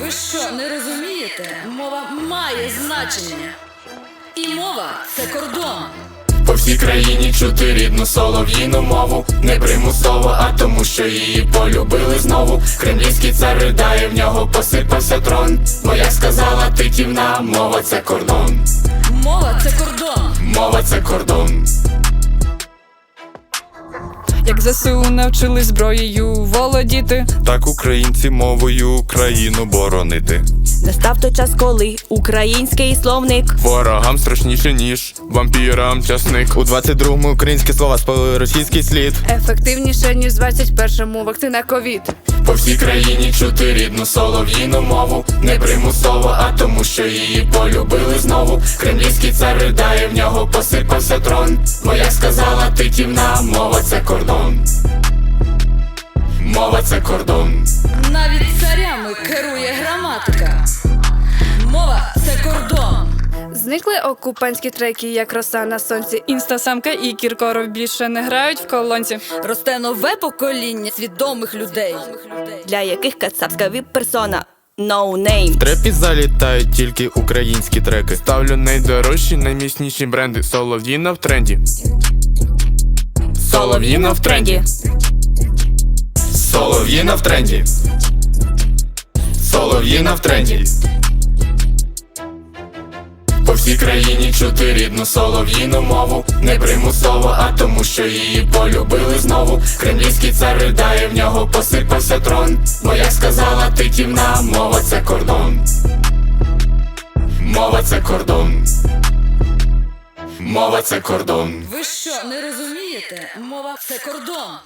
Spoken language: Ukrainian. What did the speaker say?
Ви що, не розумієте? Мова має значення. І мова це кордон. По всій країні чути рідну солов'їну мову Не примусово, а тому, що її полюбили знову Кремлівський цар ридає, в нього посипався трон Бо як сказала титівна, мова це кордон Мова це кордон. Мова це кордон Як ЗСУ навчили зброєю володіти. Так українці мовою країну боронити. Настав той час, коли український словник Ворогам страшніше, ніж вампірам часник. У 22-му українські слова спали російський слід. Ефективніше, ніж в 21-му вакцина ковід. По всій країні чути рідну солов'їну мову. Не примусово, а тому, що її полюбили знову. Кремлівський цар ридає, в нього посипався трон. Бо як сказала титівна, мова це кордон. Мова це кордон. Навіть царями керує граматика. Зникли окупантські треки, як роса на сонці. Інстасамка і Кіркоров більше не грають в колонці. Росте нове покоління свідомих людей. для яких кацапська віп-персона no name Трепі залітають тільки українські треки. Ставлю найдорожчі, найміцніші бренди. Солов'їна в тренді. Солов'їна в тренді Солов'їна в тренді Солов'їна в тренді країні чути рідну солов'їну мову. Не примусово, а тому, що її полюбили знову. Кремлівський цар ридає, в нього посипався трон. Бо як сказала титівна, мова це кордон. Мова це кордон. Мова це кордон. Ви що, не розумієте? Мова це кордон.